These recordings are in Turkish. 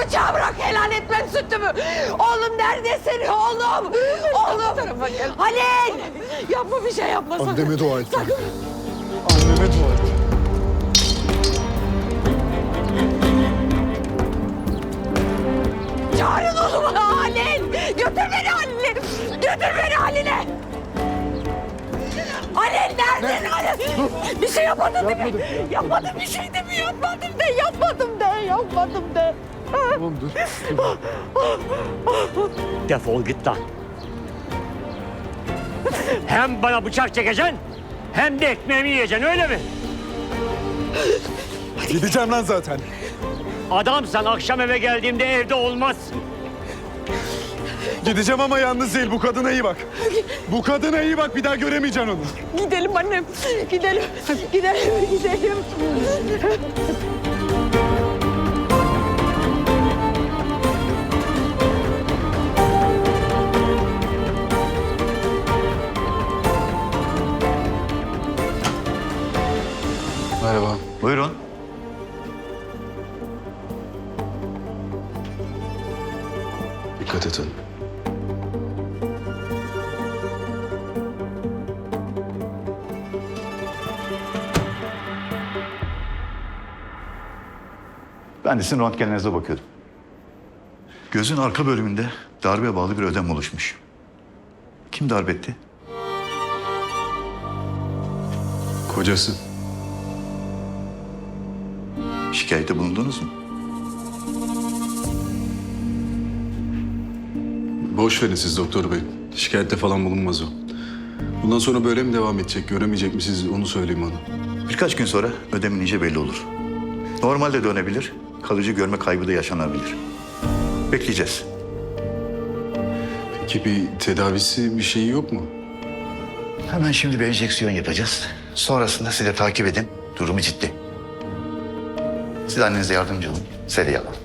bıçağı bırak helal etmem sütümü. Oğlum neredesin oğlum? Oğlum. Halil. Yapma bir şey yapma sakın. Anneme dua et. Anneme dua et. Çağırın oğlumu Halil. Götür beni Halil'e. Götür beni Halil'e. Halil neredesin Halil? Bir şey yapmadın değil mi? Yapmadım bir şey de mi yapmadım de yapmadım de yapmadım de. Tamam dur. dur. Defol git lan. Hem bana bıçak çekeceksin hem de ekmeğimi yiyeceksin öyle mi? Gideceğim lan zaten. Adamsan akşam eve geldiğimde evde olmazsın. Gideceğim ama yalnız değil. Bu kadına iyi bak. Bu kadına iyi bak. Bir daha göremeyeceksin onu. Gidelim annem. Gidelim. Gidelim. Gidelim. Ben de sizin röntgenlerinize bakıyordum. Gözün arka bölümünde darbe bağlı bir ödem oluşmuş. Kim darp etti? Kocası. Şikayette bulundunuz mu? Boş verin siz doktor bey. Şikayette falan bulunmaz o. Bundan sonra böyle mi devam edecek, göremeyecek mi siz onu söyleyeyim bana. Birkaç gün sonra ödemin iyice belli olur. Normalde dönebilir, kalıcı görme kaybı da yaşanabilir. Bekleyeceğiz. Peki bir tedavisi bir şeyi yok mu? Hemen şimdi bir enjeksiyon yapacağız. Sonrasında size takip edin. Durumu ciddi. Siz annenize yardımcı olun. Seri alalım.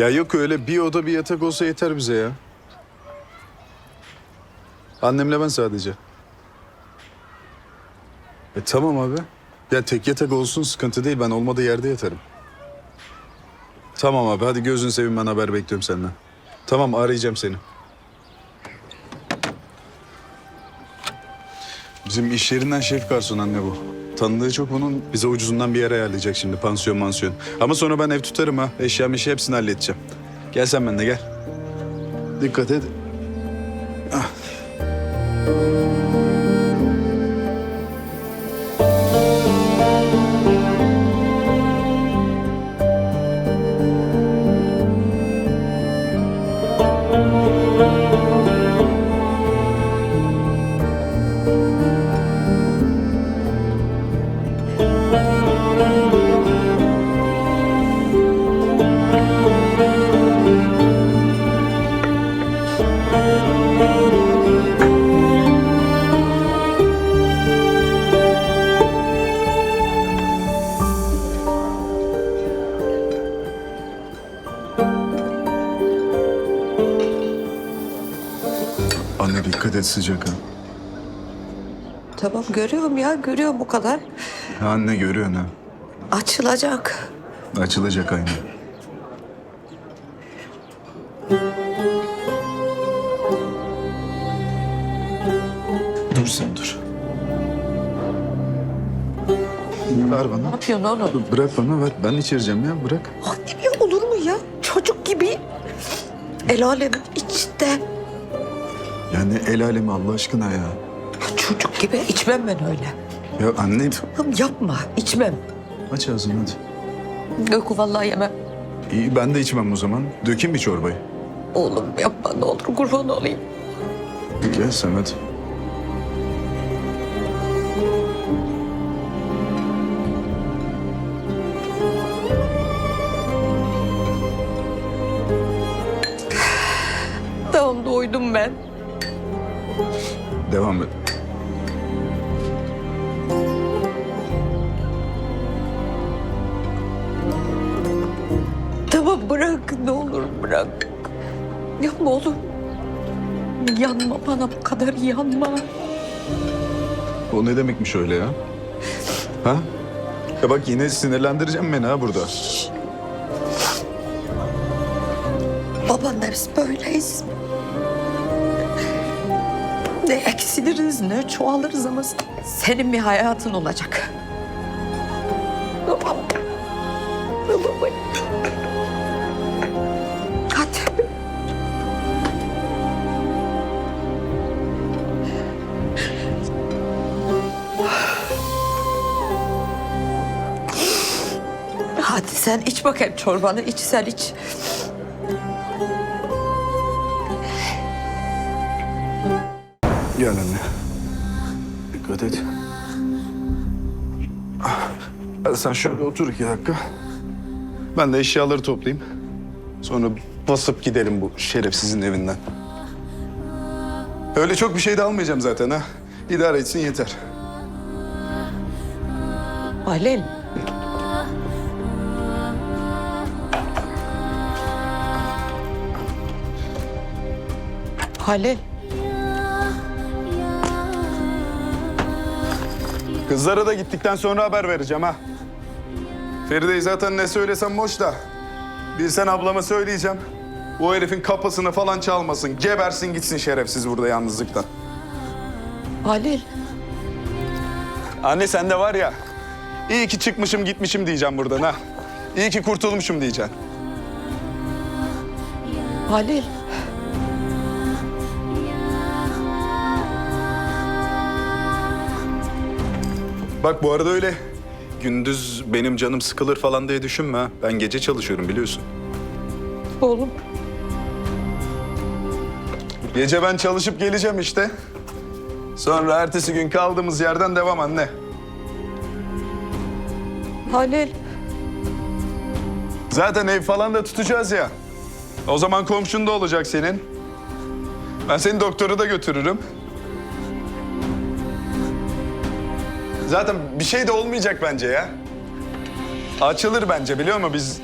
Ya yok öyle bir oda bir yatak olsa yeter bize ya. Annemle ben sadece. E tamam abi. Ya tek yatak olsun sıkıntı değil. Ben olmadığı yerde yatarım. Tamam abi hadi gözün seveyim ben haber bekliyorum senden. Tamam arayacağım seni. Bizim iş yerinden şef garson anne bu. Tanıdığı çok bunun bize ucuzundan bir yer ayarlayacak şimdi pansiyon mansiyon. Ama sonra ben ev tutarım ha. Eşya meşya hepsini halledeceğim. Gel sen benimle gel. Dikkat et. Anne dikkat et sıcak ha. Tamam görüyorum ya görüyorum bu kadar. Anne görüyorsun ha. Açılacak. Açılacak aynı. Dur sen dur. Ver bana. Ne yapıyorsun oğlum? Bırak bana ver. Ben içireceğim ya bırak. Annem ya olur mu ya? Çocuk gibi. El alemin içinde. Yani el alemi Allah aşkına ya. Çocuk gibi içmem ben öyle. Ya anne Oğlum yapma içmem. aç ağzını hadi. Yok vallahi yemem. İyi ben de içmem o zaman. Dökeyim bir çorbayı. Oğlum yapma ne olur kurban olayım. Gel sen hadi. Devam et. Tamam bırak ne olur bırak. Yapma oğlum. Yanma bana bu kadar yanma. O ne demekmiş öyle ya? Ha? Ya bak yine sinirlendireceğim beni ha burada. Babanla biz böyleyiz. Ne eksiliriz ne çoğalırız ama senin bir hayatın olacak. Tamam. Tamam. Hadi. Hadi sen iç bakayım çorbanı iç sen iç. Gel anne. Dikkat et. Sen şöyle otur iki dakika. Ben de eşyaları toplayayım. Sonra basıp gidelim bu şerefsizin evinden. Öyle çok bir şey de almayacağım zaten ha. İdare etsin yeter. Halil. Halil. Kızlara da gittikten sonra haber vereceğim ha. Feride'yi zaten ne söylesem boş da. Bilsen ablama söyleyeceğim. O herifin kapısını falan çalmasın. Gebersin gitsin şerefsiz burada yalnızlıktan. Halil. Anne sen de var ya. iyi ki çıkmışım gitmişim diyeceğim buradan ha. İyi ki kurtulmuşum diyeceksin. Halil. Bak bu arada öyle. Gündüz benim canım sıkılır falan diye düşünme ha. Ben gece çalışıyorum biliyorsun. Oğlum. Gece ben çalışıp geleceğim işte. Sonra ertesi gün kaldığımız yerden devam anne. Halil. Zaten ev falan da tutacağız ya. O zaman komşun da olacak senin. Ben seni doktora da götürürüm. Zaten bir şey de olmayacak bence ya. Açılır bence biliyor musun? Biz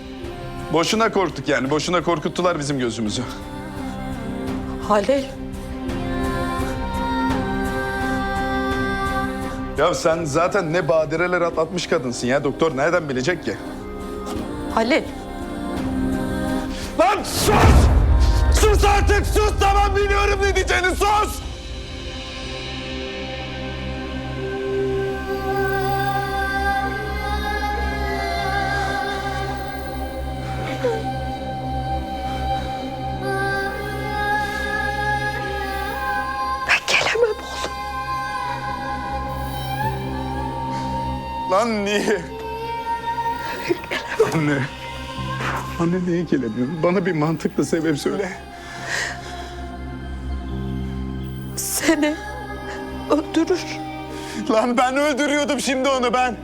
boşuna korktuk yani. Boşuna korkuttular bizim gözümüzü. Halil. Ya sen zaten ne badireler atlatmış kadınsın ya. Doktor nereden bilecek ki? Halil. Lan sus! Sus artık sus tamam biliyorum ne diyeceğini sus! Lan niye? Anne. Anne niye gelemiyorsun? Bana bir mantıklı sebep söyle. Seni öldürür. Lan ben öldürüyordum şimdi onu ben.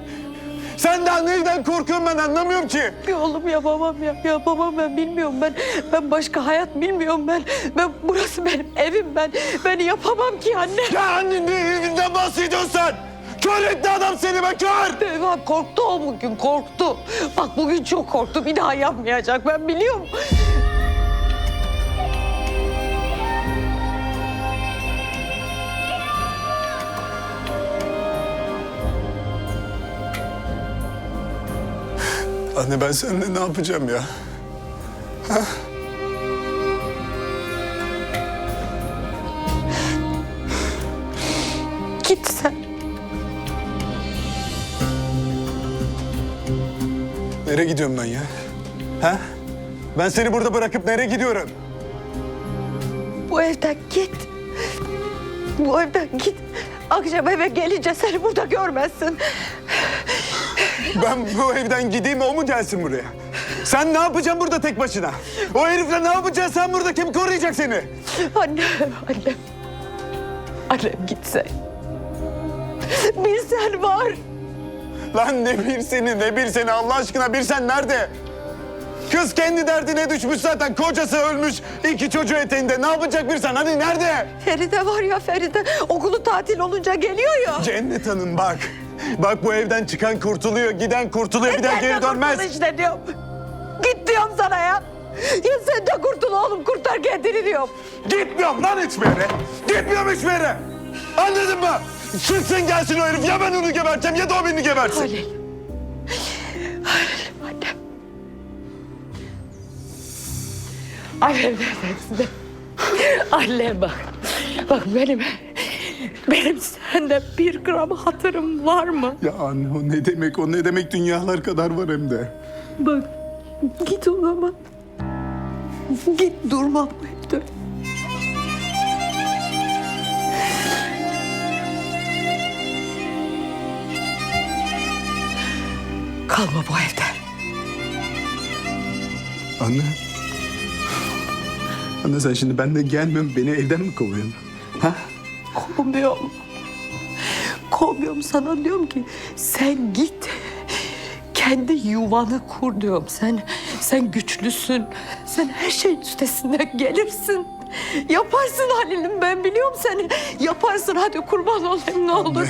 Sen daha neyden korkuyorsun ben anlamıyorum ki. Ya Oğlum yapamam ya. Yapamam ben bilmiyorum ben. Ben başka hayat bilmiyorum ben. Ben burası benim evim ben. Ben yapamam ki anne. Ya anne ne evinden bahsediyorsun sen? Kör etti adam seni be kör! Bak korktu o bugün korktu. Bak bugün çok korktu. Bir daha yapmayacak ben biliyorum. Anne ben seninle ne yapacağım ya? Git sen. Nereye gidiyorum ben ya? Ha? Ben seni burada bırakıp nereye gidiyorum? Bu evden git. Bu evden git. Akşam eve gelince seni burada görmezsin. Ben bu evden gideyim o mu gelsin buraya? Sen ne yapacaksın burada tek başına? O herifle ne yapacaksın sen burada? Kim koruyacak seni? Annem, annem. Annem gitse. Bir sen var. Lan ne bir seni ne bir seni Allah aşkına bir sen nerede? Kız kendi derdine düşmüş zaten. Kocası ölmüş. iki çocuğu eteğinde. Ne yapacak bir sen? Hani nerede? Feride var ya Feride. Okulu tatil olunca geliyor ya. Cennet Hanım bak. Bak bu evden çıkan kurtuluyor, giden kurtuluyor. Bir daha geri dönmez. kurtul işte diyorum. Git diyorum sana ya. Ya sen de kurtul oğlum kurtar kendini diyorum. Gitmiyorum lan hiçbir yere. Gitmiyorum hiçbir yere. Anladın mı? Çıksın gelsin o herif. Ya ben onu geberteceğim ya da o beni gebertsin. Halil. Halil annem. Annem neredesin? Annem bak. Bak benim... Benim sende bir gram hatırım var mı? Ya anne o ne demek o ne demek dünyalar kadar var hem de. Bak git o zaman. Git durma bu Kalma bu evde. Anne. Anne sen şimdi ben de gelmiyorum beni evden mi kovuyorsun? Ha? Kovmuyorum. Kovmuyorum sana diyorum ki sen git. Kendi yuvanı kur diyorum. Sen sen güçlüsün. Sen her şeyin üstesinden gelirsin. Yaparsın Halil'im ben biliyorum seni. Yaparsın hadi kurban olayım ne olur.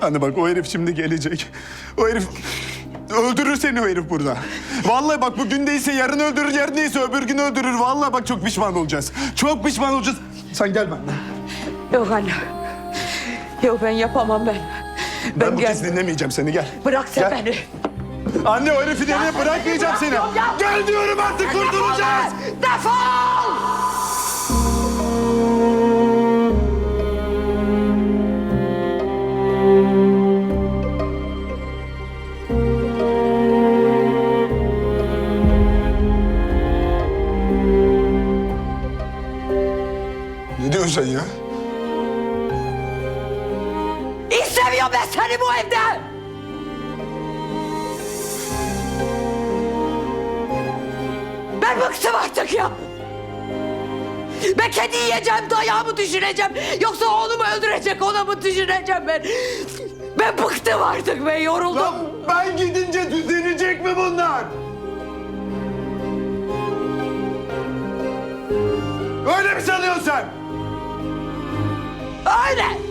Anne bak o herif şimdi gelecek. O herif öldürür seni o herif burada. Vallahi bak bugün değilse yarın öldürür, yarın değilse öbür gün öldürür. Vallahi bak çok pişman olacağız. Çok pişman olacağız. Sen gel benimle. Yok anne. Yok ben yapamam ben. Ben, Ben bu gel. kez dinlemeyeceğim seni gel. Bırak sen Gel. beni. Anne o herifi nereye bırakmayacağım seni. Gel diyorum artık Ben bıktım artık ya. Ben kendi yiyeceğim, dayağımı düşüneceğim. Yoksa oğlumu öldürecek, ona mı düşüneceğim ben? Ben bıktım artık, ben yoruldum. Lan ben gidince düzelecek mi bunlar? Öyle mi sanıyorsun sen? Öyle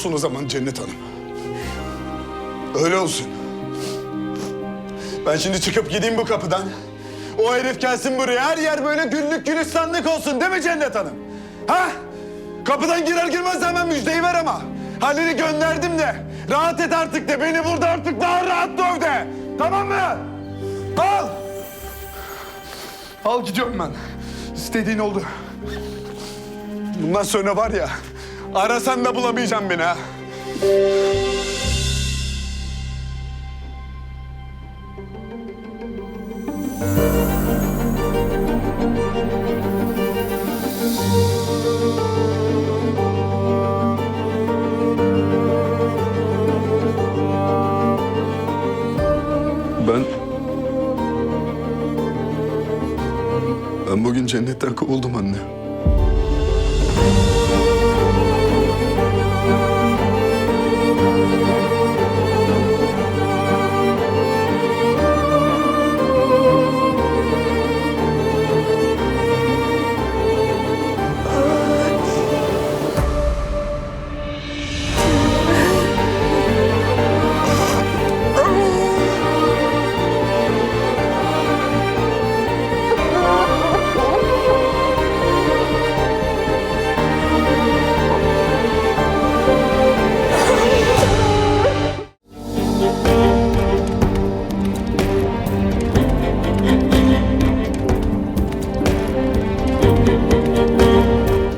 olsun o zaman Cennet Hanım. Öyle olsun. Ben şimdi çıkıp gideyim bu kapıdan. O herif gelsin buraya. Her yer böyle güllük gülistanlık olsun değil mi Cennet Hanım? Ha? Kapıdan girer girmez hemen müjdeyi ver ama. Halil'i gönderdim de. Rahat et artık de. Beni burada artık daha rahat döv de. Tamam mı? Al. Al gidiyorum ben. İstediğin oldu. Bundan sonra var ya... Arasan da bulamayacaksın beni ha. Ben... Ben bugün cennetten kovuldum anne.